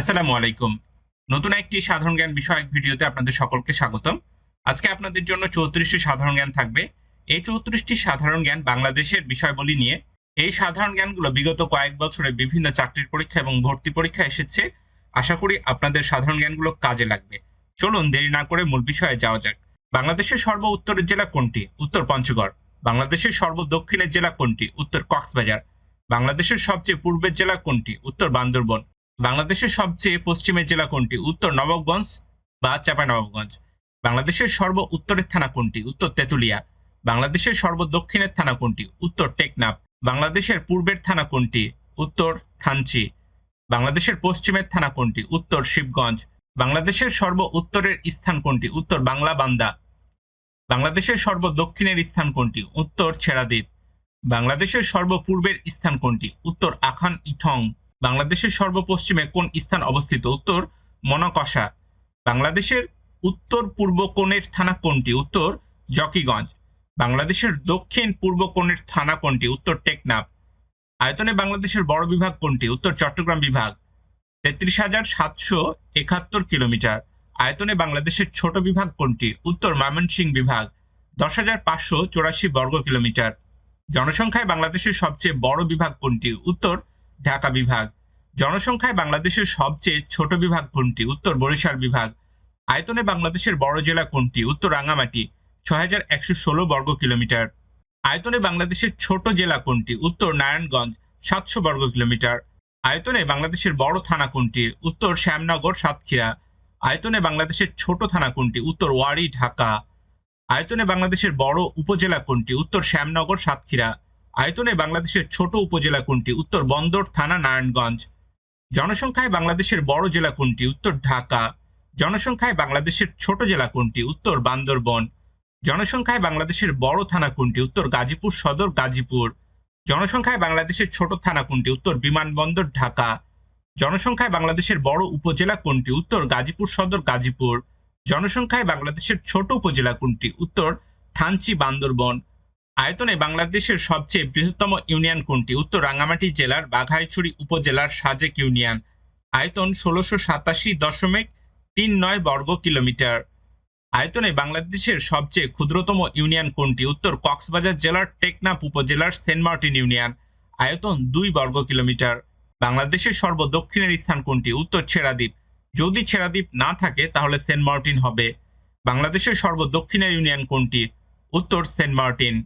আসসালামু আলাইকুম। নতুন একটি সাধারণ জ্ঞান বিষয়ক ভিডিওতে আপনাদের সকলকে স্বাগতম। আজকে আপনাদের জন্য চৌত্রিশটি সাধারণ জ্ঞান থাকবে। এই চৌত্রিশটি সাধারণ জ্ঞান বাংলাদেশের বিষয়বলী নিয়ে এই সাধারণ জ্ঞানগুলো বিগত কয়েক বছরে বিভিন্ন চাকরির পরীক্ষা এবং ভর্তি পরীক্ষা এসেছে। আশা করি আপনাদের সাধারণ জ্ঞানগুলো কাজে লাগবে। চলুন দেরি না করে মূল বিষয়ে যাওয়া যাক। বাংলাদেশের সর্ব উত্তরের জেলা কোনটি? উত্তর পঞ্চগড়। বাংলাদেশের সর্ব দক্ষিণের জেলা কোনটি? উত্তর কক্সবাজার। বাংলাদেশের সবচেয়ে পূর্বের জেলা কোনটি? উত্তর বান্দরবন। বাংলাদেশের সবচেয়ে পশ্চিমের জেলা কোনটি? উত্তর নবাবগঞ্জ বা চাঁপাইনবাবগঞ্জ বাংলাদেশের সর্ব উত্তরের থানা কোনটি? উত্তর তেঁতুলিয়া। বাংলাদেশের সর্ব দক্ষিণের থানা কোনটি? উত্তর টেকনাফ। বাংলাদেশের পূর্বের থানা কোনটি? উত্তর থানচি। বাংলাদেশের পশ্চিমের থানা কোনটি? উত্তর শিবগঞ্জ। বাংলাদেশের সর্ব উত্তরের স্থান কোনটি? উত্তর বাংলা বান্দা। বাংলাদেশের সর্ব দক্ষিণের স্থান কোনটি? উত্তর ছেড়াদ্বীপ। বাংলাদেশের সর্বপূর্বের স্থান কোনটি? উত্তর আখান ইঠং বাংলাদেশের সর্বপশ্চিমে কোন স্থান অবস্থিত? উত্তর মনকষা বাংলাদেশের উত্তর পূর্ব কোণের থানা কোনটি? উত্তর জকিগঞ্জ। বাংলাদেশের দক্ষিণ পূর্ব কোণের থানা কোনটি? উত্তর টেকনাফ। আয়তনে বাংলাদেশের বড় বিভাগ কোনটি? উত্তর চট্টগ্রাম বিভাগ। তেত্রিশ হাজার সাতশো একাত্তর কিলোমিটার। আয়তনে বাংলাদেশের ছোট বিভাগ কোনটি? উত্তর ময়মনসিংহ বিভাগ। দশ হাজার পাঁচশো চৌরাশি বর্গ কিলোমিটার। জনসংখ্যায় বাংলাদেশের সবচেয়ে বড় বিভাগ কোনটি? উত্তর ঢাকা বিভাগ। জনসংখ্যায় বাংলাদেশের সবচেয়ে ছোট বিভাগ কোনটি? উত্তর বরিশাল বিভাগ। আয়তনে বাংলাদেশের বড় জেলা কোনটি? উত্তর রাঙ্গামাটি, ছয় হাজার একশো ষোলো বর্গ কিলোমিটার। আয়তনে বাংলাদেশের ছোট জেলা কোনটি? উত্তর নারায়ণগঞ্জ, সাতশো বর্গ কিলোমিটার। আয়তনে বাংলাদেশের বড় থানা কোনটি? উত্তর শ্যামনগর, সাতক্ষীরা। আয়তনে বাংলাদেশের ছোট থানা কোনটি? উত্তর ওয়ারি, ঢাকা। আয়তনে বাংলাদেশের বড় উপজেলা কোনটি? উত্তর শ্যামনগর, সাতক্ষীরা। আয়তনে বাংলাদেশের ছোট উপজেলা কোনটি? উত্তর বন্দর থানা, নারায়ণগঞ্জ। জনসংখ্যায় বাংলাদেশের বড় জেলা কোনটি? উত্তর ঢাকা। জনসংখ্যায় বাংলাদেশের ছোট জেলা কোনটি? উত্তর বান্দরবন। জনসংখ্যায় বাংলাদেশের বড় থানা কোনটি? উত্তর গাজীপুর সদর গাজীপুর। জনসংখ্যায় বাংলাদেশের ছোট থানা কোনটি? উত্তর বিমানবন্দর, ঢাকা। জনসংখ্যায় বাংলাদেশের বড় উপজেলা কোনটি? উত্তর গাজীপুর সদর গাজীপুর। জনসংখ্যায় বাংলাদেশের ছোট উপজেলা কোনটি? উত্তর থানচি বান্দরবন। আয়তনে বাংলাদেশের সবচেয়ে বৃহত্তম ইউনিয়ন কোনটি? উত্তর রাঙ্গামাটি জেলার বাঘাইছড়ি উপজেলার সাজেক ইউনিয়ন। আয়তন ষোলোশো সাতাশি দশমিক তিন নয় বর্গ কিলোমিটার। আয়তনে বাংলাদেশের সবচেয়ে ক্ষুদ্রতম ইউনিয়ন কোনটি? উত্তর কক্সবাজার জেলার টেকনাফ উপজেলার সেন্ট মার্টিন ইউনিয়ন। আয়তন দুই বর্গ কিলোমিটার। বাংলাদেশের সর্বদক্ষিণের স্থান কোনটি? উত্তর ছেড়াদ্বীপ। যদি ছেড়াদ্বীপ না থাকে, তাহলে সেন্ট মার্টিন হবে। বাংলাদেশের সর্বদক্ষিণের ইউনিয়ন কোনটি? উত্তর সেন্ট মার্টিন।